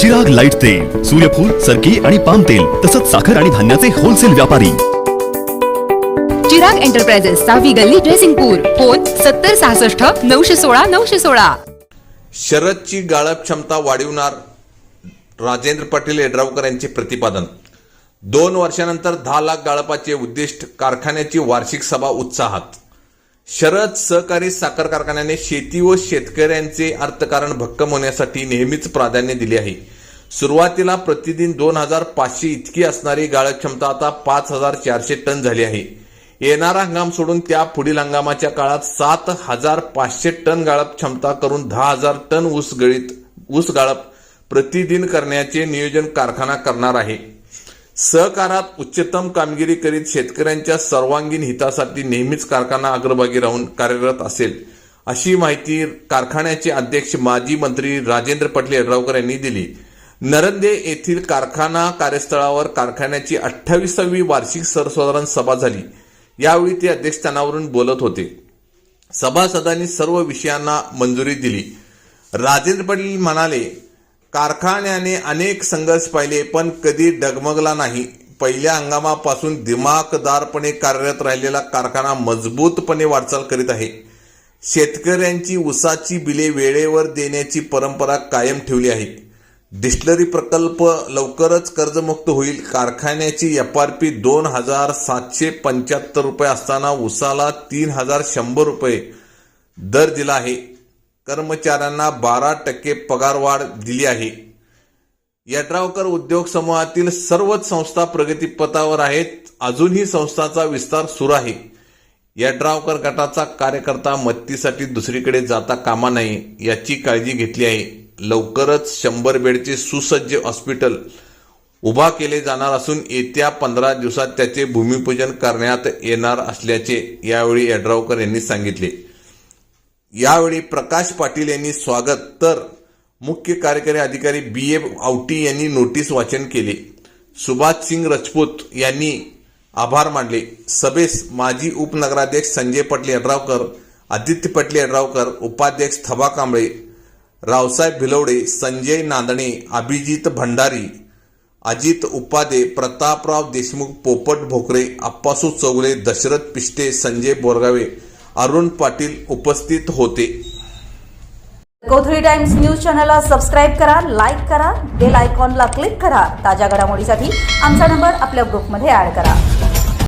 Chirag light तेल सूर्यफूल सरकी आणि पाम तेल तसंच साखर आणि धान्याचे होलसेल व्यापारी. चिराग एंटरप्राइजेस सहावी गल्ली ड्रेसिंगपूर फोन सत्तर सहासष्ट नऊशे सोळा नऊशे सोळा. शरदची गाळप क्षमता वाढविणार राजेंद्र पाटील यड्रावकर यांचे प्रतिपादन. दोन वर्षानंतर दहा लाख गाळपाचे उद्दिष्ट कारखान्याची वार्षिक सभा उत्साहात. शरद सहकारी साखर कारखान्याने शेती व शेतकऱ्यांचे अर्थकारण भक्कम होण्यासाठी नेहमीच प्राधान्य दिले आहे. सुरुवातीला प्रतिदिन दोन हजार पाचशे इतकी असणारी गाळप क्षमता आता पाच हजार चारशे टन झाली आहे. येणारा हंगाम सोडून त्या पुढील हंगामाच्या काळात सात हजार पाचशे टन गाळप क्षमता करून दहा हजार टन ऊस गळीत ऊस गाळप प्रतिदिन करण्याचे नियोजन कारखाना करणार आहे. सहकारात उच्चतम कामगिरी करीत शेतकऱ्यांच्या सर्वांगीण हितासाठी नेहमीच कारखाना अग्रभागी राहून कार्यरत असेल अशी माहिती कारखान्याचे अध्यक्ष माजी मंत्री राजेंद्र पाटील यड्रावकर यांनी दिली. नरंदे येथील कारखाना कार्यस्थळावर कारखान्याची अठ्ठावीसावी वार्षिक सर्वसाधारण सभा झाली. यावेळी ते अध्यक्षस्थानावरून बोलत होते. सभासदांनी सर्व विषयांना मंजुरी दिली. राजेंद्र पाटील म्हणाले कारखान्याने अनेक संघर्ष पाहिले पण कधी डगमगला नाही. पहिल्या हंगामापासून दिमागदारपणे कार्यरत राहिलेला कारखाना मजबूतपणे वाटचाल करीत आहे. शेतकऱ्यांची उसाची बिले वेळेवर देण्याची परंपरा कायम ठेवली आहे. डिस्टलरी प्रकल्प लवकरच कर्जमुक्त होईल. कारखान्याची एफ आर पी दोन हजार सातशे पंच्याहत्तर रुपये असताना उसाला तीन हजार शंभर रुपये दर दिला आहे. कर्मचाऱ्यांना बारा टक्के पगारवाढ दिली आहे. यड्रावकर उद्योग समूहातील सर्वच संस्था प्रगतीपथावर आहेत. अजूनही संस्थाचा विस्तार सुरू आहे. यड्रावकर गटाचा कार्यकर्ता मत्तीसाठी दुसरीकडे जाता कामा नये याची काळजी घेतली आहे. लवकरच शंभर बेडचे सुसज्ज हॉस्पिटल उभा केले जाणार असून येत्या पंधरा दिवसात त्याचे भूमिपूजन करण्यात येणार असल्याचे यावेळी यड्रावकर यांनी सांगितले. यावेळी प्रकाश पाटील यांनी स्वागत. तर मुख्य कार्यकारी अधिकारी बी ए आवटी यांनी नोटीस वाचन केले. सुभाष सिंग राजपूत यांनी आभार मानले. सभेस माजी उपनगराध्यक्ष संजय पाटील यड्रावकर आदित्य पाटील यड्रावकर उपाध्यक्ष थबा कांबळे रावसाहेब भिलवडे संजय नांदणे अभिजित भंडारी अजित उपाधे प्रतापराव देशमुख पोपट भोकरे अप्पासू चौगले दशरथ पिष्टे संजय बोरगावे अरुण पाटील उपस्थित होते. कोथळी टाइम्स न्यूज चॅनलला सबस्क्राईब करा लाईक करा बेल आयकॉनला क्लिक करा. ताज्या घडामोडीसाठी आमचा नंबर आपल्या ग्रुपमध्ये ऍड करा.